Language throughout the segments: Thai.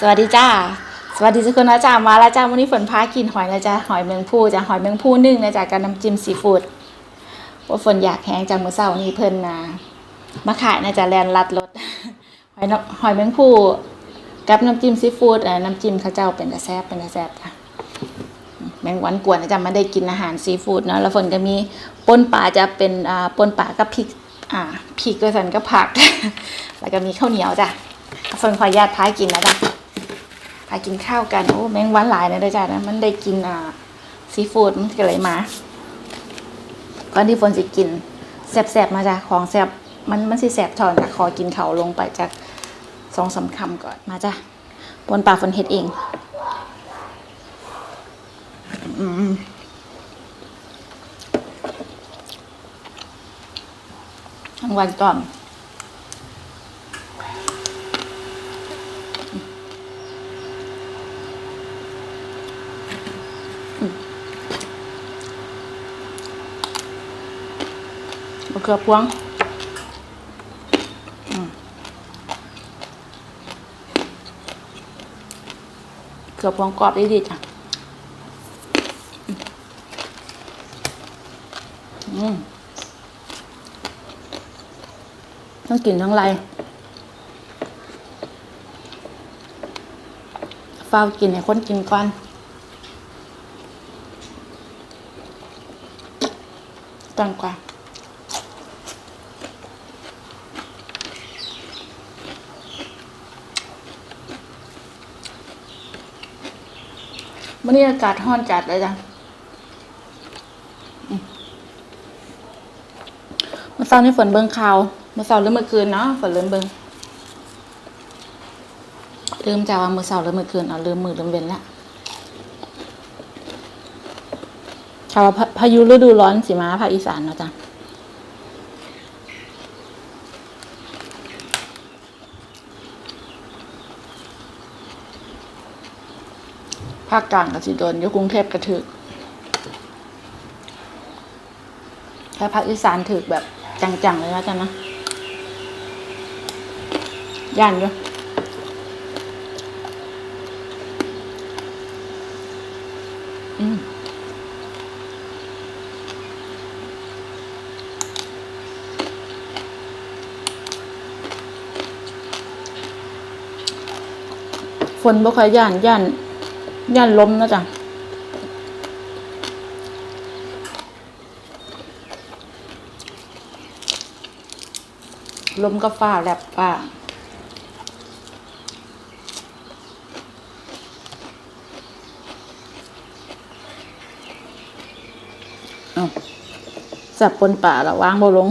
สวัสดีจ้า สวัสดีทุกคนนะจ้ามาแล้วจ้าวันนี้ฝนพากินหอยนะจ้าหอยแมงผู้จ้าหอยแมงผู้นึ่งนะจ้ากับน้ำจิ้มซีฟู้ดว่าฝนอยากแห้งจากมือเช้านี้เพิ่นนะมาขายนะจ้าแลนลัดรถหอยหอยแมงผู้กับน้ำจิ้มซีฟู้ดน้ำจิ้มข้าวเจ้าเป็นตะแซ่บเป็นตะแซ่บจ้ะ แมงวันกวนนะจ้ามาได้กินอาหารซีฟู้ดเนาะแล้วฝนก็มีปนป่าจะเป็นอ่าปนป่ากับพริกอ่าพริกด้วยสันก็ผัก แล้วก็มีข้าวเหนียวจ้ะฝนขออนุญาตพากินนะจ้ะพากินข้าวกันโอ้แมงวันหลายนะเด้อจ้านะมันได้กินอ่าซีฟู้ดมันก็เลยมาก่อนที่ฝนสิกินแซ่บๆมาจ้ะของแซ่บมันมันสิแซ่บทอนจ้ะขอกินเขาลงไปจากสองสามคำก่อนมาจ้ะปนปลาฝนเฮ็ดเอง ทั้งวันก่อนมะเขือพวงเขือพวงกรอบดีดีจ้ะ อืมต้องกินทั้งไรเฝ้าวกินให้คนกินก่อน ตังกว่าวันนี้อากาศร้อนจัดเลยจ้ะอืม เมื่อเช้านี้ฝนเบิ่งข่าวเมื่อเช้าหรือเมื่อคืนเนาะฝนเริ่มเบิ่งลืมจากว่าเมื่อเช้าหรือเมื่อคืนเอาลืมมือลืมเว้นละข่าวพายุฤดูร้อนสิมาภาคอีสานเนาะจ้ะภาคกลางก็สิโดนยู่กรุงเทพกระถึกถ้าภาคอีสานถึกแบบ จังๆเลยนะจ๊ะนะย่านอยู่อืมฝนบ่ค่อยย่านย่านย่านล้มนะจ๊ะ ลมก็ฟ้าแลบฟ้าสับปนป่าละวางบ่ลง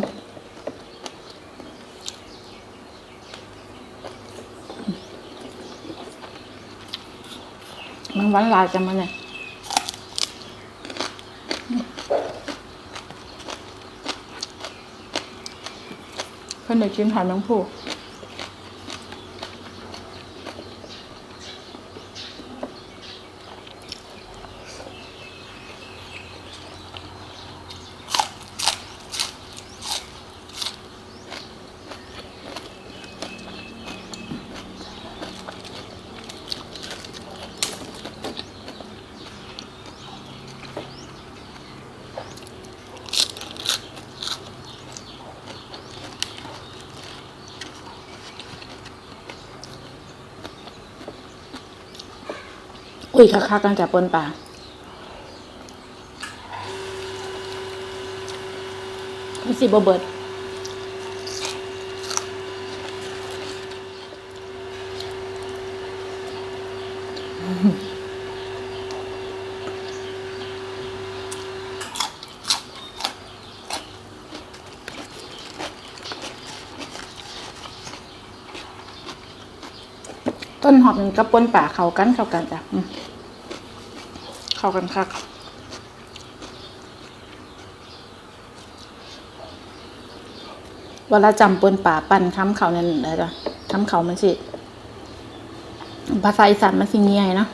มันวานลายจังมันเนี่ย เพื่อนเด็กกินหอยแมงผู้ อุ้ยคักๆกันจากปนป่าพี่สิบเบิดต้นหอมมันกับปนป่าเขากันเข้ากันจ้ะ เข้ากันคักเวลาจำปนป่าปั่นค้ำเขาเนี่ยนะจ้ะค้ำเขามันสิภาษาอีสานมันสิเงียนะ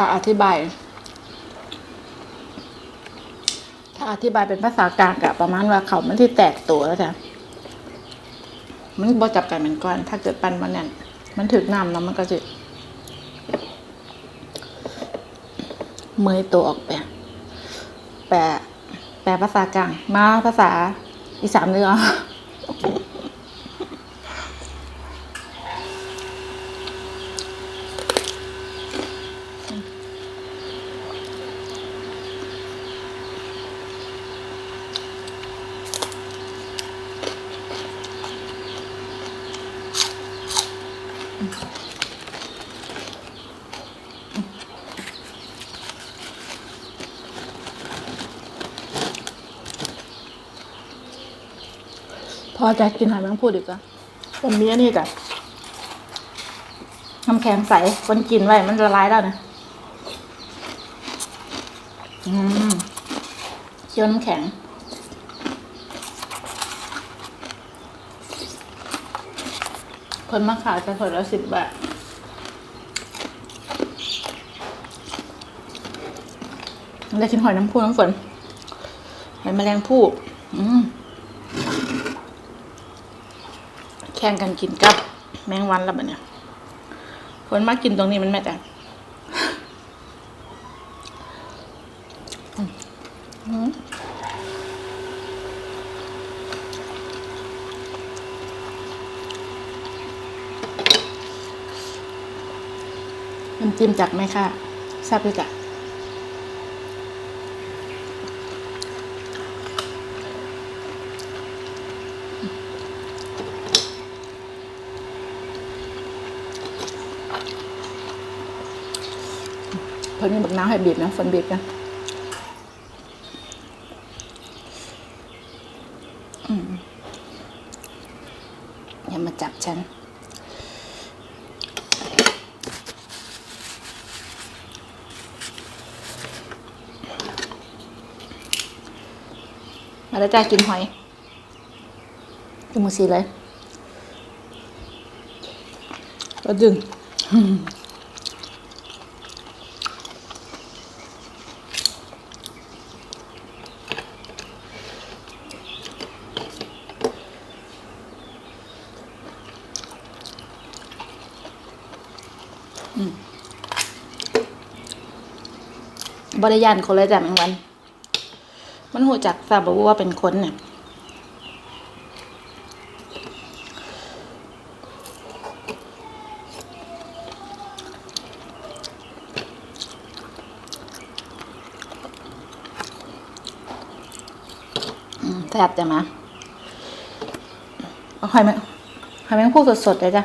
ถ้าอธิบาย ถ้าอธิบายเป็นภาษากลางกะประมาณว่าเขามันที่แตกตัวแล้วจ้ะมันบ่จับกันเป็นก้อน ถ้าเกิดปั้นมันเนี่ยมันถึกน้ำแล้วมันก็จะเมยตัวออกไปแปลแปลภาษากลาง มาภาษาอีสานเลยเหรอ พอจะกินหอยแมงพูดอีกอะผมมีอันนี้กับน้ำแข็งใสคนกินไว้มันละลายแล้วนะอืมเคี่ยวน้ำแข็ง คนมาขายจะหอยละสิบบาทได้กินหอยน้ำพูน้ำฝนหอยแมลงภู่แข่งกันกินกับ แมงวันแล้วแบบเนี้ยคนมากกินตรงนี้มันแม่แต่ น้ำจิ้มจากแม่ค่ะทราบด้วยจ้ะเพิ่นมีบักน้ำให้บีบนะฝนบีบนะอืมอย่ามาจับฉัน แล้วจ้ากินหอยกินมือสีเลยก็ดึงบริยานคนเลยจ้ะแมงวัน มันหูจักทราบบอกว่าเป็นคนเนี่ยแซ่บจ้ะมาเอาหอยแมงหอยแมงพูสดๆเลยจ้ะ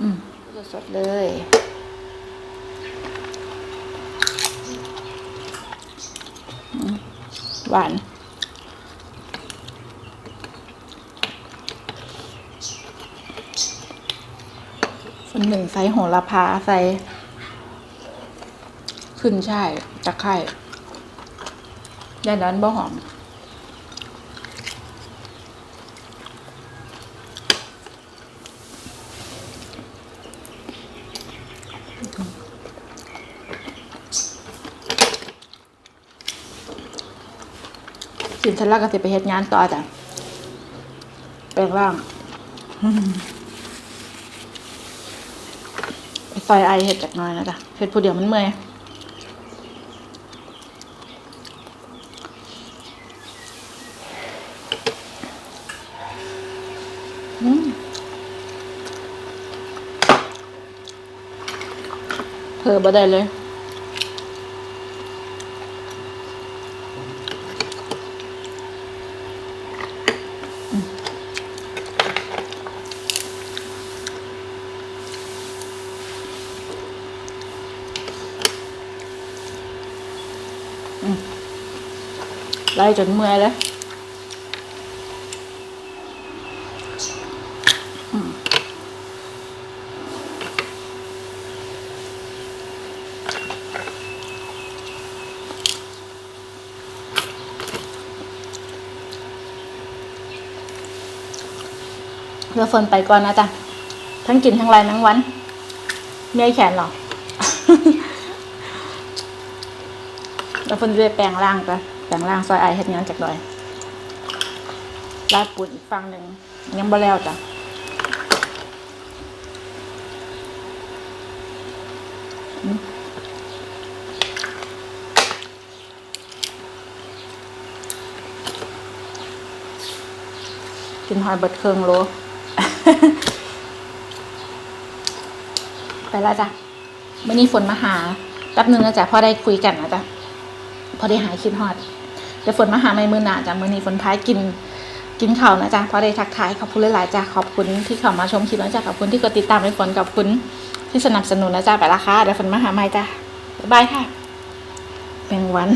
อืมสดๆเลย หวานส่วนหนึ่งใส่โหระพาใส่ขึ้นช่ายตะไคร่ด้านนั้นบ่หอม สินทลักก็สิไปเฮ็ดงานต่อจ้ะแปลงร่างไปซอยไอเฮ็ดจากหน้อยนะจ๊ะเฮ็ดผู้เดียวมันเมื่อยเผลอบ่ได้เลย ไล่จนเมื่อยแล้วอืมเรือฝนไปก่อนนะจ๊ะ ทั้งกินทั้งไรทั้งวัน เมื่อยแขนหรอแล้วเพิ่นจะได้แปลงร่างไป แปลงร่างซอยไอเฮ็ดงานจากดอยลาดปุ่นอีกฝั่งหนึ่งยังบ่แล้วจ้ะกินหอยเบิดเครื่องโลไปแล้วจ้ะมื่อนี้ฝนมาหาแป๊บนึงนะจ๊ะพอได้คุยกันนะจ๊ะพอได้หายคิดฮอด ดี๋ยวฝนมาหาไม่มือหนาจ้ะมือนี้ฝนพายกินกินข่าวนะจ๊ะพอได้ทักทายขอบคุณหลายๆจ้ะขอบคุณที่เข้ามาชมคลิปนะจ๊ะขอบคุณที่กดติดตามให้ฝนขอบคุณที่สนับสนุนนะจ๊ะไปละค่ะเดี๋ยวฝนมาหาไม่จ้ะบ๊ายบายค่ะเป็นวัน